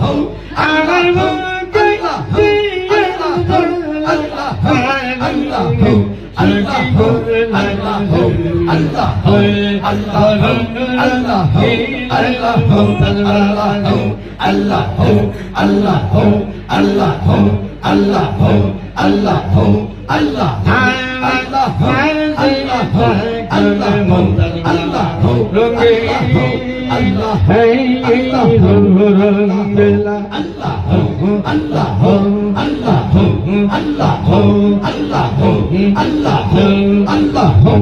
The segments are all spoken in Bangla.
আমার আল্লাহ আল্লাহ আল্লাহ আল্লাহ আল্লাহ। আল্লাহ রঙে আল্লাহ আল্লাহ রঙেলা আল্লাহ আল্লাহ আল্লাহ আল্লাহ আল্লাহ আল্লাহ আল্লাহ আল্লাহ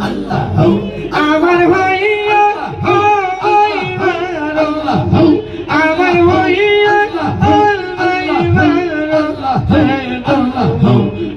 আল্লাহ আমার ভাই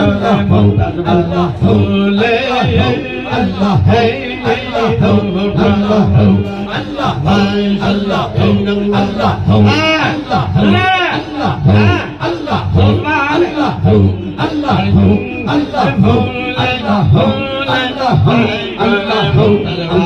আল্লাহ আল্লাহ ভোলে আল্লাহ হে আল্লাহ আল্লাহ আল্লাহ আল্লাহ আল্লাহ আল্লাহ Allah, Allah, Allah, Allah, Allah,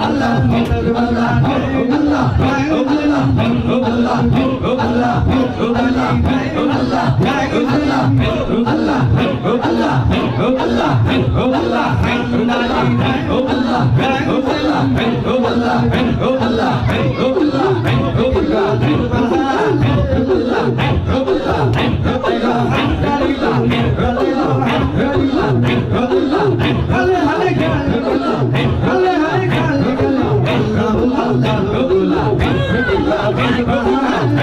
Allah Hallelujah.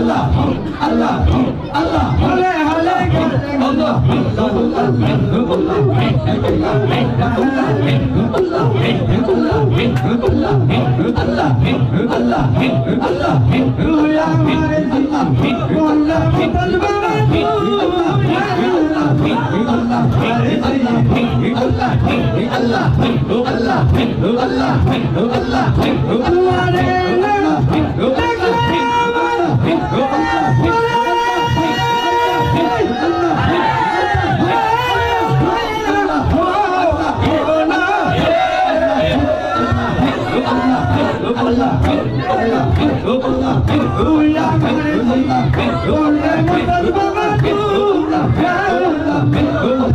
আল্লাহ আল্লাহ আল্লাহ হলে হলে আল্লাহ Oh,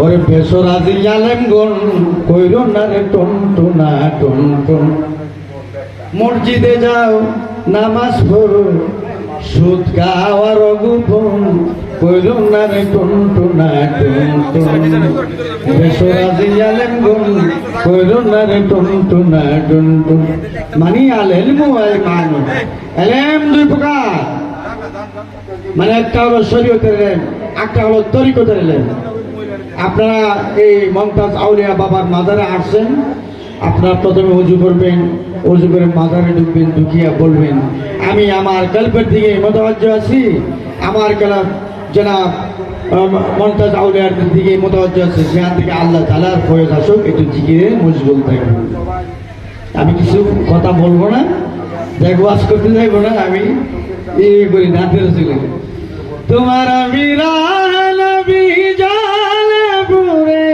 ওরে বেসরাজি জালেম গন কইর না রে টন টুনা টন টন মসজিদে যাও, নামাজ পড়ো। সুদ খাওয়ার গোপন কইর না রে টন টুনা টন টন বেসরাজি জালেম গন কইর না রে টন টুনা টন টন মানি আল এলমু আল মানি। এলেম দুই প্রকার। মানে একটা হলো শরীয়তের এলেম, একটা হলো তরিকতের এলেম। আপনারা এই মমতাজ আউলিয়া বাবার মাজারে আসছেন আপনারা প্রথমে উজু করবেন উজু করে মাজারে ঢুকবেন ঢুকিয়া বলবেন আমি আমার গল্পের দিকে মতবাজ্য আছি আমার কালাম জনাব আম, মমতাজ আউলিয়ার দিকে মতবাজ্য আছে সেখান থেকে আল্লাহ তালার ফয়েজ আসুক একটু জিকিরে মজবুল থাকবেন আমি কিছু কথা বলব না দেখ ওয়াজ করতে যাইবো না আমি এই করি নাচের চলে তোমার জালে পুরে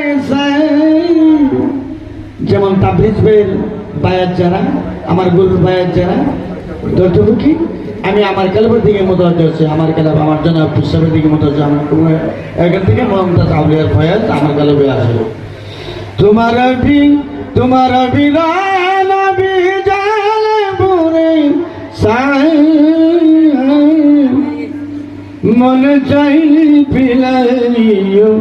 যেমন তাবরিজ বের বায়াত যারা, আমার গরুর বায়াত যারা কি? আমি আমার কালাবের দিকে মতো হচ্ছে আমার কালাব আমার জন্য পুস্তকের দিকে মতো হচ্ছে আমার কোনো- এখান থেকে মমতাজ আউলিয়ার ফয়াজ আমার কালাবে আসে। তোমার ভি তোমার বিরান বিজালে পুরে সাই মন চাই পিলাইও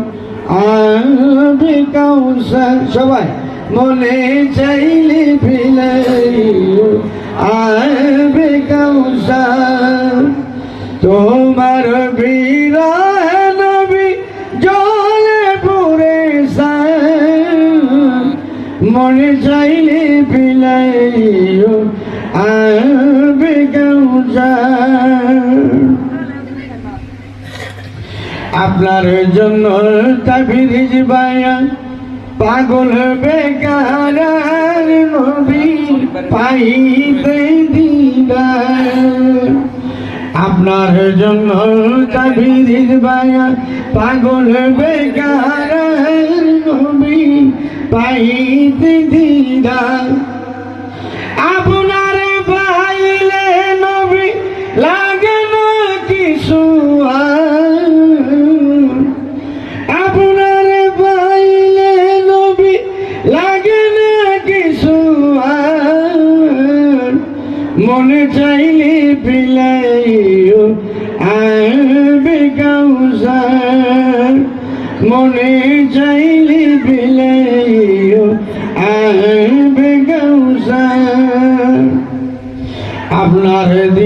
আবে কাউসার, সবাই। মনে চাইলে পিলাইও আবে কাউসার তোমার বীরান জলে পুরে মনে চাইলে পিলাইও আবে কাউসার আপনার জন্য তাবিজ বায়া পাগল বেকার নবী পাইতে দিদার। আপনার জন্য তাবিজ বায়া পাগল বেকার নবী দিদার। আপনার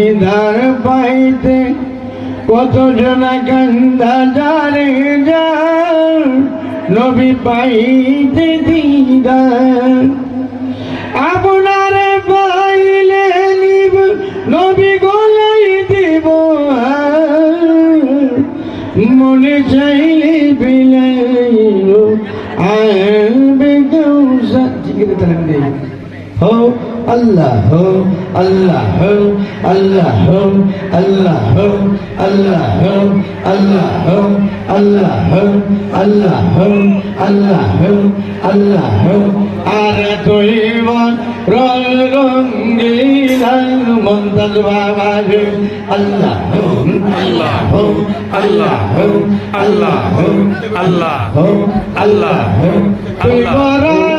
দিদার পাইতে কত জনা কান্দা জারে যার নবী পাইতে দিদার। আপনার পাইলে নিব, নবী গলাই দিব। মনে চাইলে বিলাইও আবে গৌসা জিকির তালাম নেই হো আল্লাহ হো আল্লাহ হো আল্লাহ হো আল্লাহ হো আল্লাহ হো আল্লাহ হো আল্লাহ হো আল্লাহ হো আল্লাহ হো আল্লাহ হো আর তুই মন রং রঙ্গিলাল মন্তাজ বাবা রে আল্লাহ হো আল্লাহ হো আল্লাহ হো আল্লাহ হো আল্লাহ হো আল্লাহ হো তুই আল্লাহ। বড়